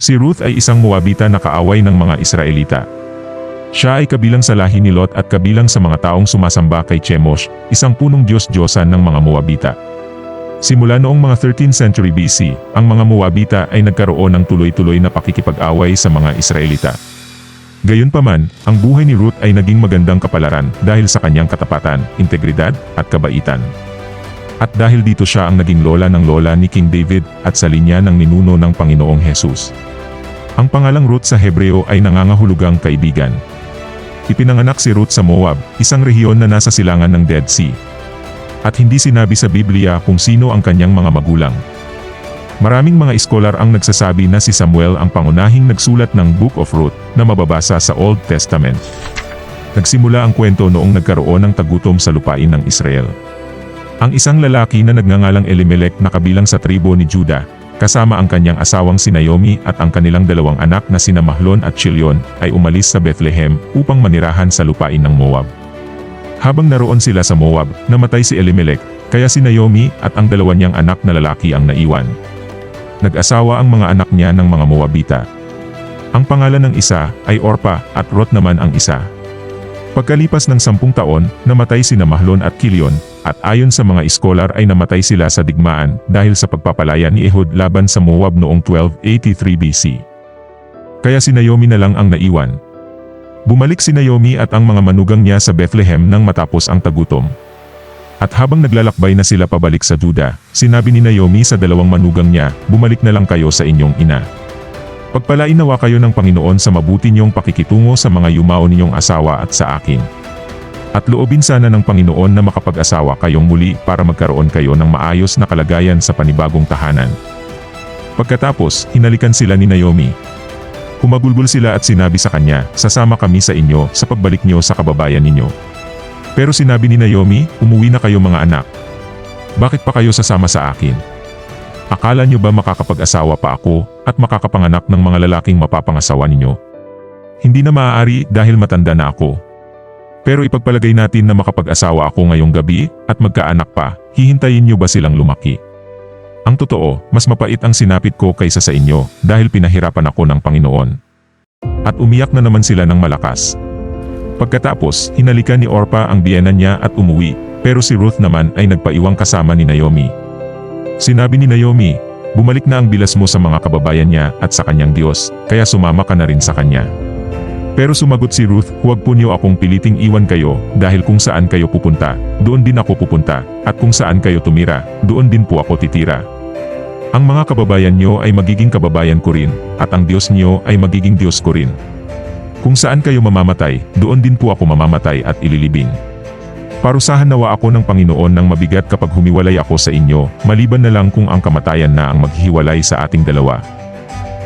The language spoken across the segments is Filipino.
Si Ruth ay isang Moabita na kaaway ng mga Israelita. Siya ay kabilang sa lahi ni Lot at kabilang sa mga taong sumasamba kay Chemosh, isang punong Diyos-Diyosan ng mga Moabita. Simula noong mga 13th century BC, ang mga Moabita ay nagkaroon ng tuloy-tuloy na pakikipag-away sa mga Israelita. Gayunpaman, ang buhay ni Ruth ay naging magandang kapalaran dahil sa kanyang katapatan, integridad, at kabaitan. At dahil dito siya ang naging lola ng lola ni King David at sa linya ng ninuno ng Panginoong Hesus. Ang pangalang Ruth sa Hebreo ay nangangahulugang kaibigan. Ipinanganak si Ruth sa Moab, isang rehiyon na nasa silangan ng Dead Sea. At hindi sinabi sa Biblia kung sino ang kanyang mga magulang. Maraming mga iskolar ang nagsasabi na si Samuel ang pangunahing nagsulat ng Book of Ruth na mababasa sa Old Testament. Nagsimula ang kwento noong nagkaroon ng tagutom sa lupain ng Israel. Ang isang lalaki na nagngangalang Elimelech na kabilang sa tribo ni Judah, kasama ang kanyang asawang si Naomi at ang kanilang dalawang anak na sina Mahlon at Chilion, ay umalis sa Bethlehem upang manirahan sa lupain ng Moab. Habang naroon sila sa Moab, namatay si Elimelech, kaya si Naomi at ang dalawa niyang anak na lalaki ang naiwan. Nag-asawa ang mga anak niya ng mga Moabita. Ang pangalan ng isa ay Orpa at Rot naman ang isa. Pagkalipas ng sampung taon, namatay si Mahlon at Kilion, at ayon sa mga iskolar ay namatay sila sa digmaan dahil sa pagpapalaya ni Ehud laban sa Moab noong 1283 BC. Kaya si Naomi na lang ang naiwan. Bumalik si Naomi at ang mga manugang niya sa Bethlehem nang matapos ang tagutom. At habang naglalakbay na sila pabalik sa Juda, sinabi ni Naomi sa dalawang manugang niya, bumalik na lang kayo sa inyong ina. Pagpalain nawa kayo ng Panginoon sa mabuti niyong pakikitungo sa mga yumao ninyong asawa at sa akin. At loobin sana ng Panginoon na makapag-asawa kayong muli para magkaroon kayo ng maayos na kalagayan sa panibagong tahanan. Pagkatapos, hinalikan sila ni Naomi. Humagulgol sila at sinabi sa kanya, sasama kami sa inyo sa pagbalik niyo sa kababayan ninyo. Pero sinabi ni Naomi, umuwi na kayo mga anak. Bakit pa kayo sasama sa akin? Akala niyo ba makakapag-asawa pa ako at makakapanganak ng mga lalaking mapapangasawa ninyo? Hindi na maaari dahil matanda na ako. Pero ipagpalagay natin na makapag-asawa ako ngayong gabi at magkaanak pa, hihintayin niyo ba silang lumaki? Ang totoo, mas mapait ang sinapit ko kaysa sa inyo dahil pinahirapan ako ng Panginoon. At umiyak na naman sila ng malakas. Pagkatapos, hinalikan ni Orpa ang biyena niya at umuwi, pero si Ruth naman ay nagpaiwang kasama ni Naomi. Sinabi ni Naomi, bumalik na ang bilas mo sa mga kababayan niya at sa kanyang Diyos, kaya sumama ka na rin sa kanya. Pero sumagot si Ruth, huwag po niyo akong piliting iwan kayo, dahil kung saan kayo pupunta, doon din ako pupunta, at kung saan kayo tumira, doon din po ako titira. Ang mga kababayan niyo ay magiging kababayan ko rin, at ang Diyos niyo ay magiging Diyos ko rin. Kung saan kayo mamamatay, doon din po ako mamamatay at ililibing. Parusahan nawa ako ng Panginoon ng mabigat kapag humiwalay ako sa inyo, maliban na lang kung ang kamatayan na ang maghihiwalay sa ating dalawa.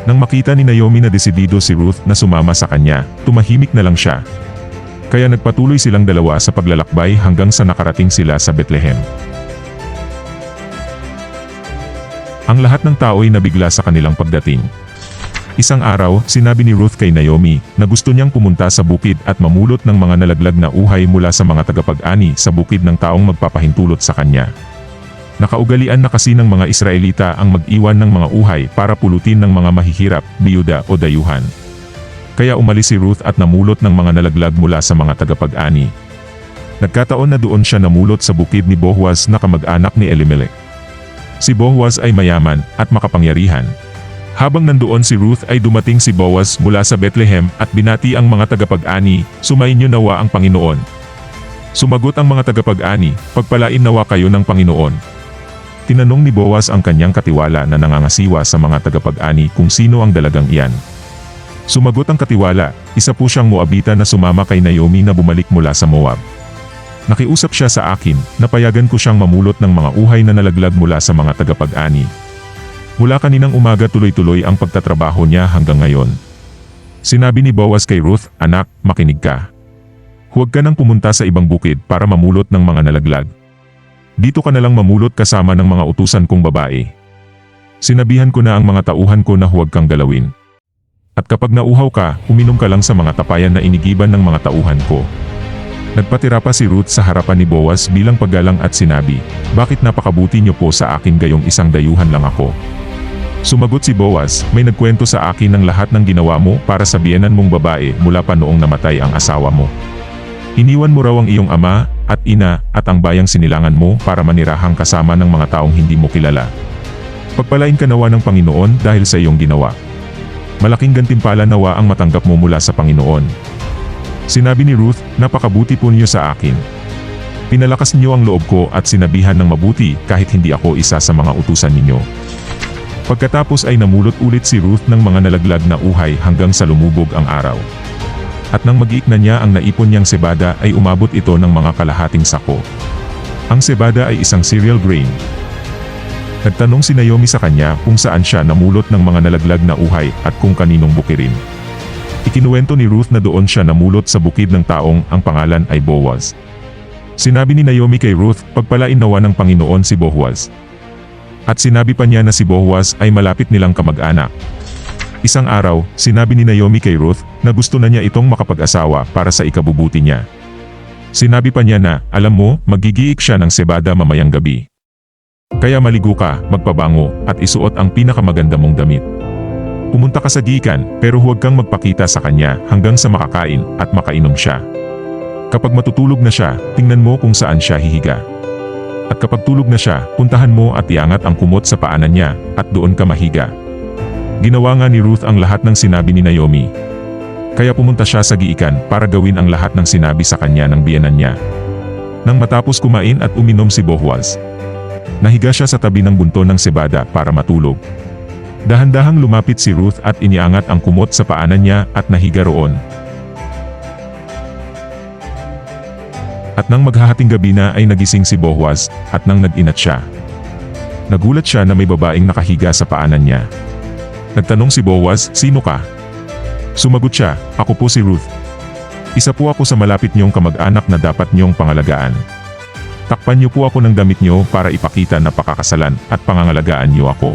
Nang makita ni Naomi na desidido si Ruth na sumama sa kanya, tumahimik na lang siya. Kaya nagpatuloy silang dalawa sa paglalakbay hanggang sa nakarating sila sa Bethlehem. Ang lahat ng tao ay nabigla sa kanilang pagdating. Isang araw, sinabi ni Ruth kay Naomi na gusto niyang pumunta sa bukid at mamulot ng mga nalaglag na uhay mula sa mga tagapag-ani sa bukid ng taong magpapahintulot sa kanya. Nakaugalian na kasi ng mga Israelita ang mag-iwan ng mga uhay para pulutin ng mga mahihirap, biyuda o dayuhan. Kaya umalis si Ruth at namulot ng mga nalaglag mula sa mga tagapag-ani. Nagkataon na doon siya namulot sa bukid ni Bohwas na kamag-anak ni Elimelech. Si Bohwas ay mayaman at makapangyarihan. Habang nandoon si Ruth ay dumating si Boaz mula sa Bethlehem at binati ang mga tagapag-ani, sumainyo nawa ang Panginoon. Sumagot ang mga tagapag-ani, pagpalain nawa kayo ng Panginoon. Tinanong ni Boaz ang kanyang katiwala na nangangasiwa sa mga tagapag-ani kung sino ang dalagang iyan. Sumagot ang katiwala, isa po siyang Moabita na sumama kay Naomi na bumalik mula sa Moab. Nakiusap siya sa akin, napayagan ko siyang mamulot ng mga uhay na nalaglag mula sa mga tagapag-ani. Mula kaninang umaga tuloy-tuloy ang pagtatrabaho niya hanggang ngayon. Sinabi ni Boaz kay Ruth, Anak, makinig ka. Huwag ka nang pumunta sa ibang bukid para mamulot ng mga nalaglag. Dito ka na lang mamulot kasama ng mga utusan kong babae. Sinabihan ko na ang mga tauhan ko na huwag kang galawin. At kapag nauhaw ka, uminom ka lang sa mga tapayan na inigiban ng mga tauhan ko. Nagpatira pa si Ruth sa harapan ni Boaz bilang paggalang at sinabi, Bakit napakabuti niyo po sa akin gayong isang dayuhan lang ako? Sumagot si Boaz, may nagkwento sa akin ng lahat ng ginawa mo para sa biyenan mong babae mula pa noong namatay ang asawa mo. Iniwan mo raw ang iyong ama, at ina, at ang bayang sinilangan mo para manirahang kasama ng mga taong hindi mo kilala. Pagpalain ka nawa ng Panginoon dahil sa iyong ginawa. Malaking gantimpala nawa ang matanggap mo mula sa Panginoon. Sinabi ni Ruth, napakabuti po niyo sa akin. Pinalakas niyo ang loob ko at sinabihan ng mabuti kahit hindi ako isa sa mga utusan ninyo. Pagkatapos ay namulot ulit si Ruth ng mga nalaglag na uhay hanggang sa lumubog ang araw. At nang mag na niya ang naipon niyang sebada ay umabot ito ng mga kalahating sako. Ang sebada ay isang cereal grain. Nagtanong si Naomi sa kanya kung saan siya namulot ng mga nalaglag na uhay at kung kaninong bukirin. Ikinuwento ni Ruth na doon siya namulot sa bukid ng taong ang pangalan ay Boaz. Sinabi ni Naomi kay Ruth, pagpalain nawa ng Panginoon si Boaz. At sinabi pa niya na si Boaz ay malapit nilang kamag-anak. Isang araw, sinabi ni Naomi kay Ruth na gusto na niya itong makapag-asawa para sa ikabubuti niya. Sinabi pa niya na, alam mo, magigiik siya ng sebada mamayang gabi. Kaya maligo ka, magpabango, at isuot ang pinakamaganda mong damit. Pumunta ka sa gikan, pero huwag kang magpakita sa kanya hanggang sa makakain at makainom siya. Kapag matutulog na siya, tingnan mo kung saan siya hihiga. At kapag tulog na siya, puntahan mo at iangat ang kumot sa paanan niya, at doon ka mahiga. Ginawa nga ni Ruth ang lahat ng sinabi ni Naomi. Kaya pumunta siya sa giikan para gawin ang lahat ng sinabi sa kanya ng biyanan niya. Nang matapos kumain at uminom si Bohwaz, nahiga siya sa tabi ng bunto ng sebada para matulog. Dahan-dahang lumapit si Ruth at iniangat ang kumot sa paanan niya at nahiga roon. At nang maghahating gabi na ay nagising si Bohwaz, at nang nag-inat siya. Nagulat siya na may babaeng nakahiga sa paanan niya. Nagtanong si Boaz, sino ka? Sumagot siya, ako po si Ruth. Isa po ako sa malapit niyong kamag-anak na dapat niyong pangalagaan. Takpan niyo po ako ng damit niyo para ipakita na pakakasalan at pangangalagaan niyo ako.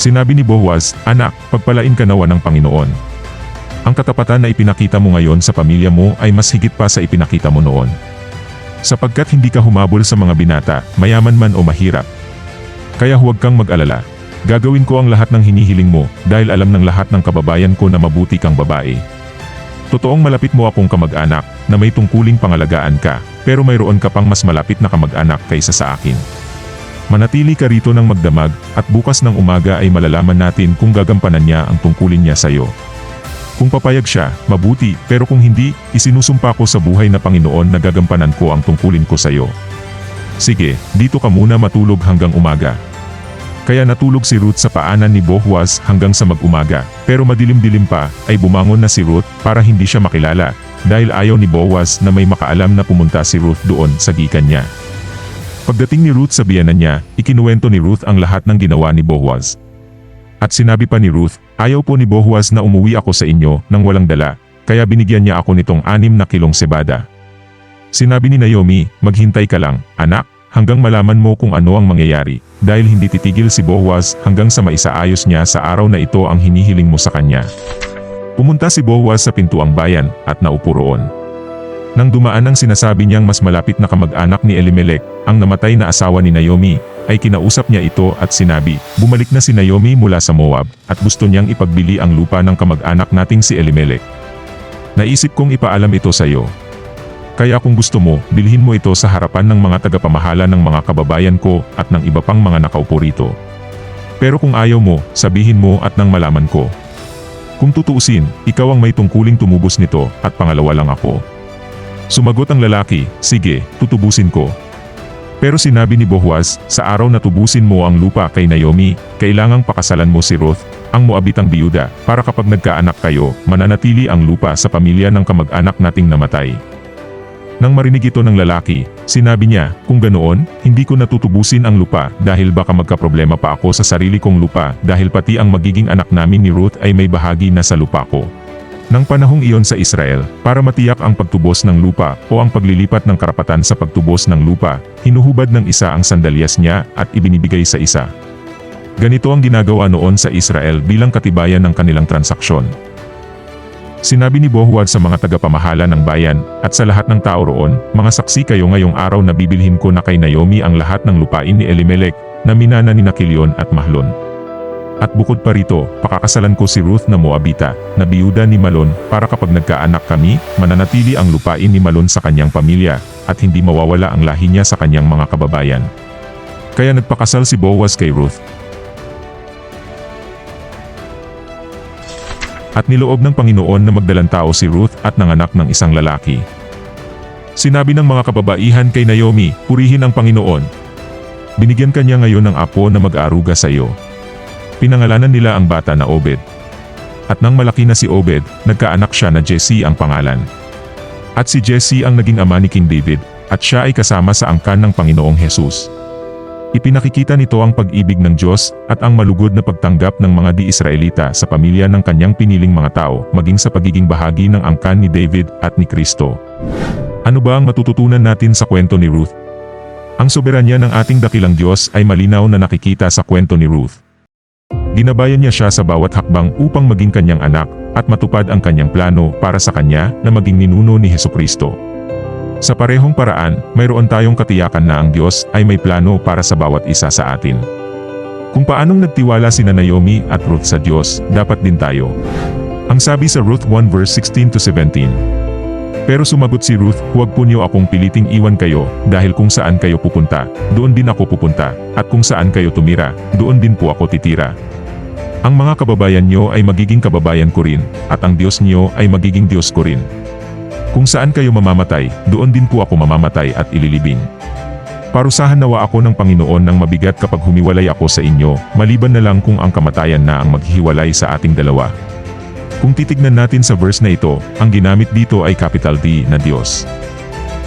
Sinabi ni Boaz, anak, pagpalain ka nawa ng Panginoon. Ang katapatan na ipinakita mo ngayon sa pamilya mo ay mas higit pa sa ipinakita mo noon. Sapagkat hindi ka humabol sa mga binata, mayaman man o mahirap. Kaya huwag kang mag-alala. Gagawin ko ang lahat ng hinihiling mo dahil alam ng lahat ng kababayan ko na mabuti kang babae. Totoong malapit mo akong kamag-anak na may tungkuling pangalagaan ka, pero mayroon ka pang mas malapit na kamag-anak kaysa sa akin. Manatili ka rito ng magdamag at bukas ng umaga ay malalaman natin kung gagampanan niya ang tungkulin niya sa iyo. Kung papayag siya, mabuti, pero kung hindi, isinusumpa ko sa buhay na Panginoon na gagampanan ko ang tungkulin ko sa iyo. Sige, dito ka muna matulog hanggang umaga. Kaya natulog si Ruth sa paanan ni Bohwaz hanggang sa mag-umaga, pero madilim-dilim pa, ay bumangon na si Ruth para hindi siya makilala, dahil ayaw ni Boaz na may makaalam na pumunta si Ruth doon sa gikan niya. Pagdating ni Ruth sa biyanan niya, ikinuwento ni Ruth ang lahat ng ginawa ni Boaz. At sinabi pa ni Ruth, ayaw po ni Bohwaz na umuwi ako sa inyo nang walang dala, kaya binigyan niya ako nitong anim na kilong sebada. Sinabi ni Naomi, maghintay ka lang, anak, hanggang malaman mo kung ano ang mangyayari, dahil hindi titigil si Bohwaz hanggang sa maisaayos niya sa araw na ito ang hinihiling mo sa kanya. Pumunta si Bohwaz sa pintuang bayan, at naupo roon. Nang dumaan ang sinasabi niyang mas malapit na kamag-anak ni Elimelech, ang namatay na asawa ni Naomi, ay kinausap niya ito at sinabi, bumalik na si Naomi mula sa Moab, at gusto niyang ipagbili ang lupa ng kamag-anak nating si Elimelech. Naisip kong ipaalam ito sa iyo. Kaya kung gusto mo, bilhin mo ito sa harapan ng mga tagapamahala ng mga kababayan ko at ng iba pang mga nakaupo rito. Pero kung ayaw mo, sabihin mo at nang malaman ko. Kung tutuusin, ikaw ang may tungkuling tumubos nito at pangalawa lang ako. Sumagot ang lalaki, sige, tutubusin ko, pero sinabi ni Bohwaz, sa araw na tubusin mo ang lupa kay Naomi, kailangang pakasalan mo si Ruth, ang Moabitang biyuda, para kapag nagkaanak kayo, mananatili ang lupa sa pamilya ng kamag-anak nating namatay. Nang marinig ito ng lalaki, sinabi niya, kung ganoon, hindi ko natutubusin ang lupa dahil baka magkaproblema pa ako sa sarili kong lupa dahil pati ang magiging anak namin ni Ruth ay may bahagi na sa lupa ko. Nang panahong iyon sa Israel, para matiyak ang pagtubos ng lupa o ang paglilipat ng karapatan sa pagtubos ng lupa, hinuhubad ng isa ang sandalyas niya at ibinibigay sa isa. Ganito ang ginagawa noon sa Israel bilang katibayan ng kanilang transaksyon. Sinabi ni Bohuad sa mga tagapamahala ng bayan at sa lahat ng tao roon, mga saksi kayo ngayong araw na bibilhin ko na kay Naomi ang lahat ng lupain ni Elimelech na minana ni Nakilion at Mahlon. At bukod pa rito, pakakasalan ko si Ruth na Moabita, na biyuda ni Malon, para kapag nagkaanak kami, mananatili ang lupain ni Malon sa kanyang pamilya, at hindi mawawala ang lahi niya sa kanyang mga kababayan. Kaya nagpakasal si Boaz kay Ruth. At niloob ng Panginoon na magdalang tao si Ruth at nanganak ng isang lalaki. Sinabi ng mga kababaihan kay Naomi, purihin ang Panginoon. Binigyan kanya ngayon ng apo na mag-aaruga sa iyo. Pinangalanan nila ang bata na Obed. At nang malaki na si Obed, nagkaanak siya na Jesse ang pangalan. At si Jesse ang naging ama ni King David, at siya ay kasama sa angkan ng Panginoong Hesus. Ipinakikita nito ang pag-ibig ng Diyos at ang malugod na pagtanggap ng mga di-Israelita sa pamilya ng kanyang piniling mga tao maging sa pagiging bahagi ng angkan ni David at ni Kristo. Ano ba ang matututunan natin sa kwento ni Ruth? Ang soberanya ng ating dakilang Diyos ay malinaw na nakikita sa kwento ni Ruth. Ginabayan niya siya sa bawat hakbang upang maging kanyang anak at matupad ang kanyang plano para sa kanya na maging ninuno ni Heso Kristo. Sa parehong paraan, mayroon tayong katiyakan na ang Diyos ay may plano para sa bawat isa sa atin. Kung paanong nagtiwala sina Naomi at Ruth sa Diyos, dapat din tayo. Ang sabi sa Ruth 1 verse 16 to 17. Pero sumagot si Ruth, huwag po niyo akong piliting iwan kayo, dahil kung saan kayo pupunta, doon din ako pupunta, at kung saan kayo tumira, doon din po ako titira. Ang mga kababayan niyo ay magiging kababayan ko rin, at ang Diyos niyo ay magiging Diyos ko rin. Kung saan kayo mamamatay, doon din po ako mamamatay at ililibing. Parusahan nawa ako ng Panginoon ng mabigat kapag humiwalay ako sa inyo, maliban na lang kung ang kamatayan na ang maghihiwalay sa ating dalawa. Kung titignan natin sa verse na ito, ang ginamit dito ay capital D na Diyos.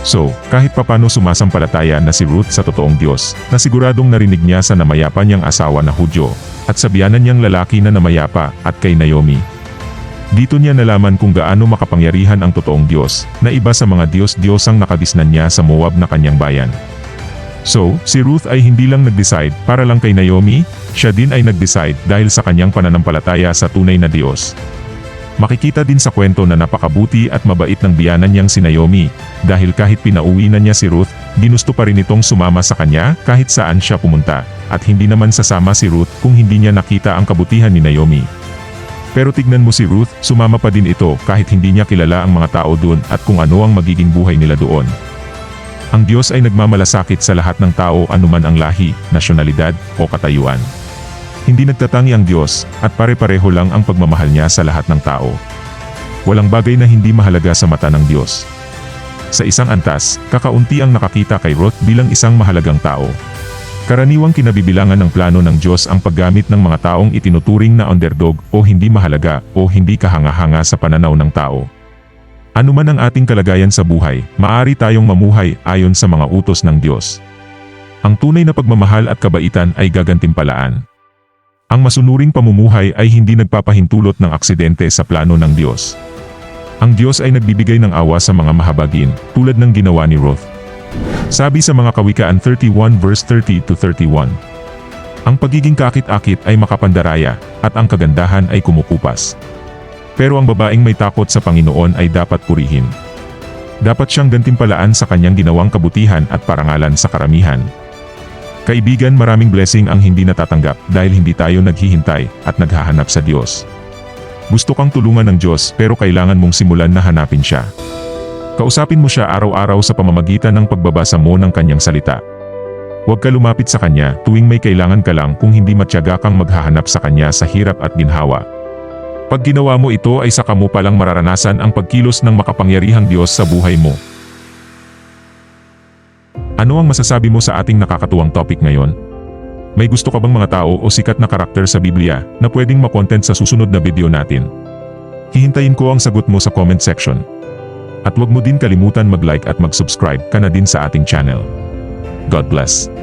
So, kahit papano sumasampalataya na si Ruth sa totoong Diyos, na siguradong narinig niya sa namayapa niyang asawa na Hudyo, at sa biyanan niyang lalaki na namayapa, at kay Naomi. Dito niya nalaman kung gaano makapangyarihan ang totoong Diyos, na iba sa mga Diyos-Diyosang nakadisnan niya sa Moab na kanyang bayan. So, si Ruth ay hindi lang nag-decide para lang kay Naomi, siya din ay nag-decide dahil sa kanyang pananampalataya sa tunay na Diyos. Makikita din sa kwento na napakabuti at mabait ng biyanan niyang si Naomi, dahil kahit pinauwi na niya si Ruth, ginusto pa rin itong sumama sa kanya kahit saan siya pumunta, at hindi naman sasama si Ruth kung hindi niya nakita ang kabutihan ni Naomi. Pero tignan mo si Ruth, sumama pa din ito kahit hindi niya kilala ang mga tao doon at kung ano ang magiging buhay nila doon. Ang Diyos ay nagmamalasakit sa lahat ng tao anuman ang lahi, nasyonalidad, o katayuan. Hindi nagtatangi ang Diyos, at pare-pareho lang ang pagmamahal niya sa lahat ng tao. Walang bagay na hindi mahalaga sa mata ng Diyos. Sa isang antas, kakaunti ang nakakita kay Ruth bilang isang mahalagang tao. Karaniwang kinabibilangan ng plano ng Diyos ang paggamit ng mga taong itinuturing na underdog o hindi mahalaga o hindi kahanga-hanga sa pananaw ng tao. Ano man ang ating kalagayan sa buhay, maari tayong mamuhay ayon sa mga utos ng Diyos. Ang tunay na pagmamahal at kabaitan ay gagantimpalaan. Ang masunuring pamumuhay ay hindi nagpapahintulot ng aksidente sa plano ng Diyos. Ang Diyos ay nagbibigay ng awa sa mga mahabagin, tulad ng ginawa ni Ruth. Sabi sa mga Kawikaan 31 verse 30 to 31. Ang pagiging kakit-akit ay makapandaraya, at ang kagandahan ay kumukupas. Pero ang babaeng may takot sa Panginoon ay dapat purihin. Dapat siyang gantimpalaan sa kanyang ginawang kabutihan at parangalan sa karamihan. Kaibigan maraming blessing ang hindi natatanggap dahil hindi tayo naghihintay at naghahanap sa Diyos. Gusto kang tulungan ng Diyos pero kailangan mong simulan na hanapin siya. Kausapin mo siya araw-araw sa pamamagitan ng pagbabasa mo ng kanyang salita. Huwag ka lumapit sa kanya tuwing may kailangan ka lang kung hindi matyaga kang maghahanap sa kanya sa hirap at ginhawa. Pag ginawa mo ito ay saka mo palang mararanasan ang pagkilos ng makapangyarihang Diyos sa buhay mo. Ano ang masasabi mo sa ating nakakatuwang topic ngayon? May gusto ka bang mga tao o sikat na karakter sa Biblia na pwedeng makontent sa susunod na video natin? Hihintayin ko ang sagot mo sa comment section. At huwag mo din kalimutan mag-like at mag-subscribe ka na din sa ating channel. God bless.